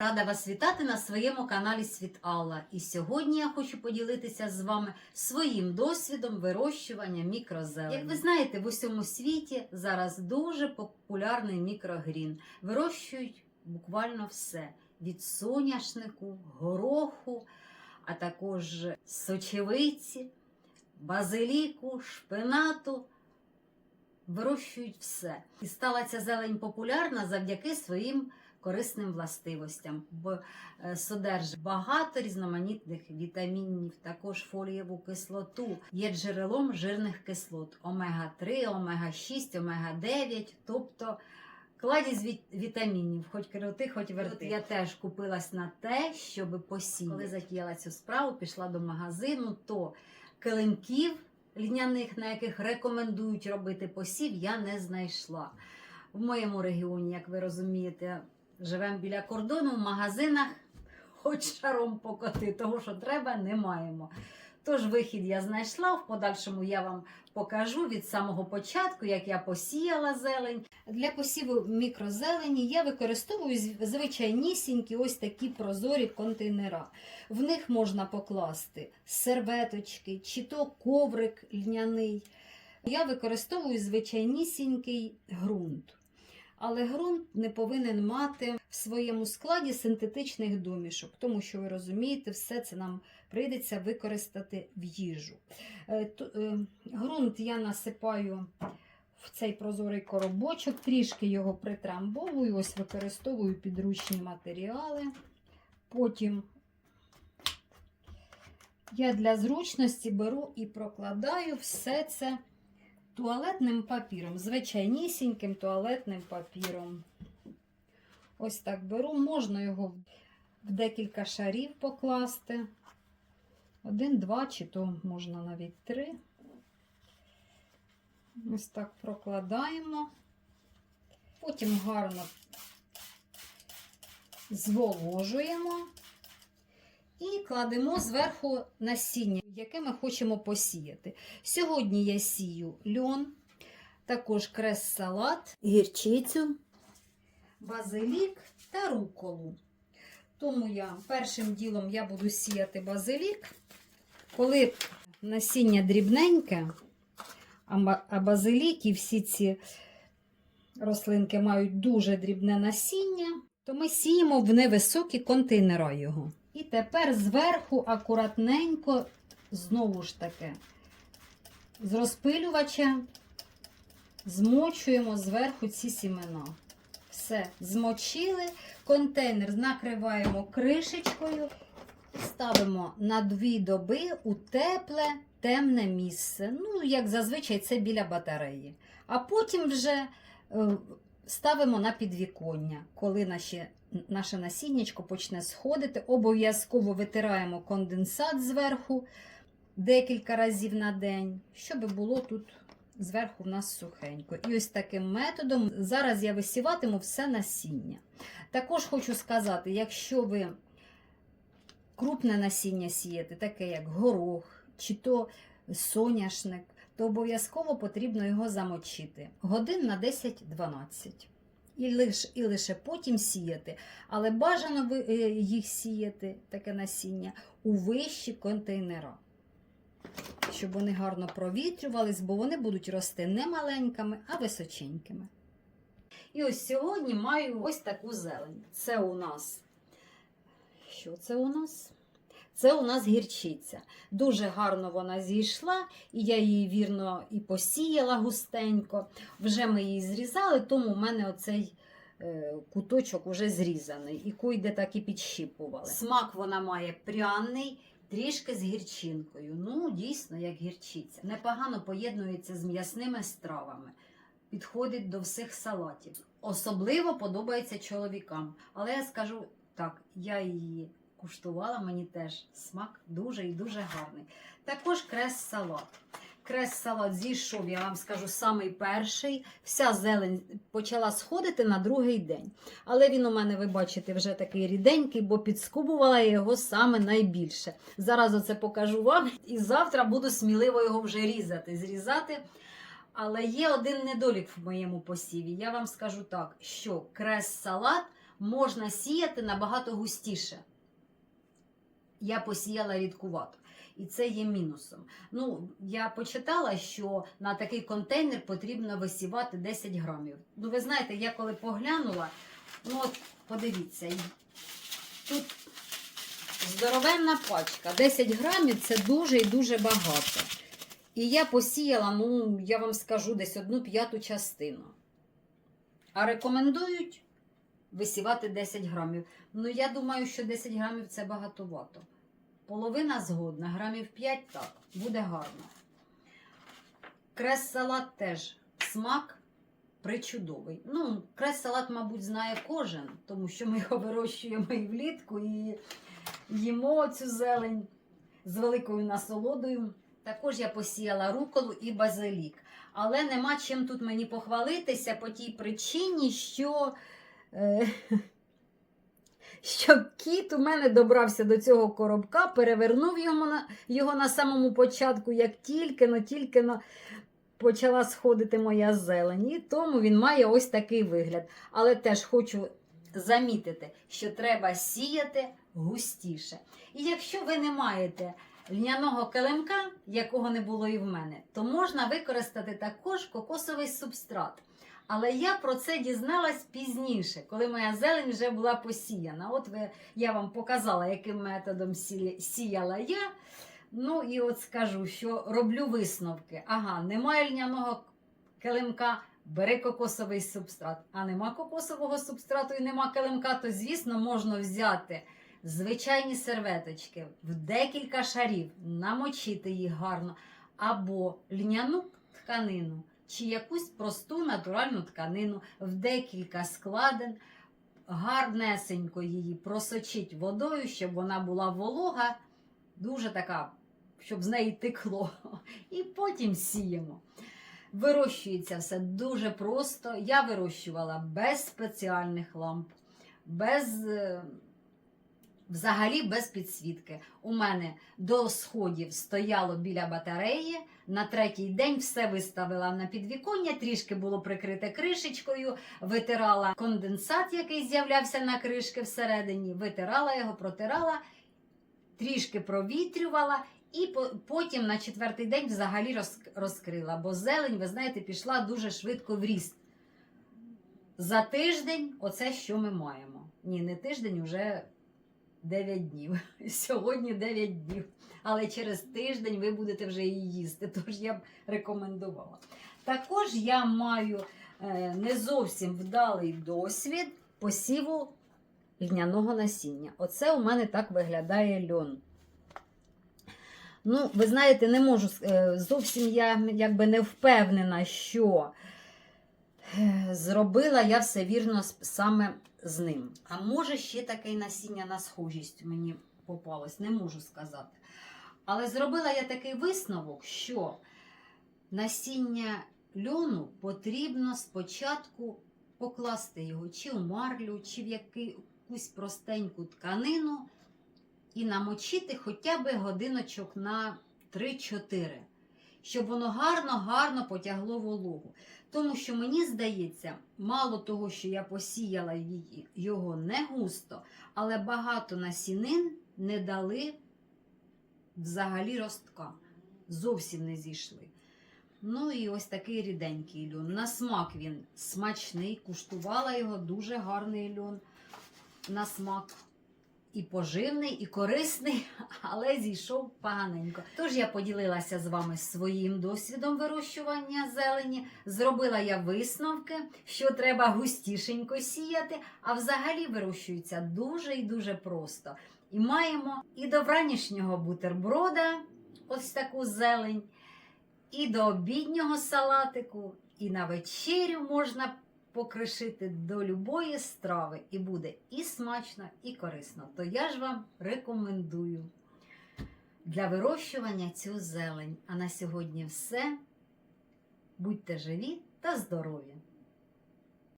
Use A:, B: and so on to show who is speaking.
A: Рада вас вітати на своєму каналі Світ Алла. І сьогодні я хочу поділитися з вами своїм досвідом вирощування мікрозелені. Як ви знаєте, в усьому світі зараз дуже популярний мікрогрін. Вирощують буквально все: від соняшнику, гороху, а також сочевиці, базиліку, шпинату. Вирощують все. І стала ця зелень популярна завдяки своїм корисним властивостям, бо е, содержить багато різноманітних вітамінів, також фолієву кислоту, є джерелом жирних кислот омега-3, омега-6, омега-9, тобто кладізь від- вітамінів, хоч крути, хоч верти. я теж купилась на те, щоб посіяти. Коли затіяла цю справу, пішла до магазину, то килимків льняних, на яких рекомендують робити посів, я не знайшла. В моєму регіоні, як ви розумієте, живемо біля кордону, в магазинах хоч шаром покоти, того, що треба, не маємо. Тож вихід я знайшла, в подальшому я вам покажу від самого початку, як я посіяла зелень. Для посіву мікрозелені я використовую звичайнісінькі ось такі прозорі контейнера. В них можна покласти серветочки чи то коврик льняний. Я використовую звичайнісінький ґрунт. Але ґрунт не повинен мати в своєму складі синтетичних домішок, тому що ви розумієте, все це нам прийдеться використати в їжу. Е, то- е, Ґрунт я насипаю в цей прозорий коробочок, трішки його притрамбовую, ось використовую підручні матеріали. Потім я для зручності беру і прокладаю все це туалетним папіром, звичайнісіньким туалетним папіром. Ось так беру, можна його в декілька шарів покласти. Один, два, чи то можна навіть три. Ось так прокладаємо. Потім гарно зволожуємо і кладемо зверху насіння, яке ми хочемо посіяти. Сьогодні я сію льон, також крес-салат, гірчицю, базилік та руколу. Тому я першим ділом я буду сіяти базилік. Коли насіння дрібненьке, а базилік і всі ці рослинки мають дуже дрібне насіння, то ми сіємо в невисокі контейнера його. І тепер зверху акуратненько, знову ж таки, з розпилювача змочуємо зверху ці сімена. Все, змочили. Контейнер накриваємо кришечкою, ставимо на дві доби у тепле, темне місце. Ну, як зазвичай, це біля батареї. А потім вже е, ставимо на підвіконня, коли наші, наше насіннячко почне сходити. Обов'язково витираємо конденсат зверху декілька разів на день, щоб було тут зверху в нас сухенько. І ось таким методом зараз я висіватиму все насіння. Також хочу сказати, якщо ви крупне насіння сієте, таке як горох чи то соняшник, то обов'язково потрібно його замочити годин на 10-12. І лише, і лише потім сіяти. Але бажано е, їх сіяти, таке насіння, у вищі контейнера щоб вони гарно провітрювались, бо вони будуть рости не маленькими, а височенькими. І ось сьогодні маю ось таку зелень. Це у нас. Що це у нас? Це у нас гірчиця. Дуже гарно вона зійшла, і я її вірно і посіяла густенько. Вже ми її зрізали, тому в мене оцей е, куточок уже зрізаний. І куйде так і підщіпували. Смак вона має пряний, трішки з гірчинкою. Ну, дійсно, як гірчиця. Непогано поєднується з м'ясними стравами. Підходить до всіх салатів. Особливо подобається чоловікам. Але я скажу так, я її куштувала, мені теж смак дуже і дуже гарний. Також крес-салат. Крес-салат зійшов, я вам скажу, самий перший. Вся зелень почала сходити на другий день. Але він у мене, ви бачите, вже такий ріденький, бо підскубувала я його саме найбільше. Зараз оце покажу вам, і завтра буду сміливо його вже різати, зрізати. Але є один недолік в моєму посіві. Я вам скажу так, що крес-салат можна сіяти набагато густіше. Я посіяла рідкувато. І це є мінусом. Ну, я почитала, що на такий контейнер потрібно висівати 10 грамів. Ну, ви знаєте, я коли поглянула, ну от подивіться, тут здоровенна пачка. 10 грамів це дуже і дуже багато. І я посіяла, ну, я вам скажу, десь одну п'яту частину. А рекомендують висівати 10 грамів. Ну, я думаю, що 10 грамів це багатовато. Половина згодна, грамів 5 так, буде гарно. Крес-салат теж смак причудовий. Ну, крес-салат, мабуть, знає кожен, тому що ми його вирощуємо і влітку, і їмо цю зелень з великою насолодою. Також я посіяла руколу і базилік. Але нема чим тут мені похвалитися по тій причині, що, е, що кіт у мене добрався до цього коробка, перевернув його на, його на самому початку, як тільки но тільки но почала сходити моя зелень. І тому він має ось такий вигляд. Але теж хочу замітити, що треба сіяти густіше. І якщо ви не маєте льняного килимка, якого не було і в мене, то можна використати також кокосовий субстрат. Але я про це дізналась пізніше, коли моя зелень вже була посіяна. От ви, я вам показала, яким методом сі- сіяла я. Ну і от скажу, що роблю висновки. Ага, немає льняного килимка, бери кокосовий субстрат. А нема кокосового субстрату і нема килимка, то, звісно, можна взяти звичайні серветочки в декілька шарів, намочити їх гарно, або льняну тканину, чи якусь просту натуральну тканину в декілька складин, гарнесенько її просочить водою, щоб вона була волога, дуже така, щоб з неї текло. І потім сіємо. Вирощується все дуже просто. Я вирощувала без спеціальних ламп, без. Взагалі без підсвітки. У мене до сходів стояло біля батареї. На третій день все виставила на підвіконня, трішки було прикрите кришечкою, витирала конденсат, який з'являвся на кришки всередині, витирала його, протирала, трішки провітрювала. І потім на четвертий день взагалі розкрила, бо зелень, ви знаєте, пішла дуже швидко в ріст. За тиждень оце що ми маємо. Ні, не тиждень, уже 9 днів. Сьогодні 9 днів. Але через тиждень ви будете вже її їсти, тож я б рекомендувала. Також я маю е, не зовсім вдалий досвід посіву льняного насіння. Оце у мене так виглядає льон. Ну, ви знаєте, не можу е, зовсім я якби не впевнена, що зробила я все вірно саме з ним. А може ще таке насіння на схожість мені попалось, не можу сказати. Але зробила я такий висновок, що насіння льону потрібно спочатку покласти його чи у марлю, чи в якусь простеньку тканину і намочити хоча б годиночок на 3-4, щоб воно гарно-гарно потягло вологу. Тому що мені здається, мало того, що я посіяла його не густо, але багато насінин не дали взагалі ростка. Зовсім не зійшли. Ну і ось такий ріденький льон. На смак він смачний, куштувала його, дуже гарний льон на смак. І поживний, і корисний, але зійшов поганенько. Тож я поділилася з вами своїм досвідом вирощування зелені. Зробила я висновки, що треба густішенько сіяти, а взагалі вирощується дуже і дуже просто. І маємо і до вранішнього бутерброда, ось таку зелень, і до обіднього салатику, і на вечерю можна покришити до любої страви, і буде і смачно, і корисно. То я ж вам рекомендую для вирощування цю зелень. А на сьогодні все. Будьте живі та здорові!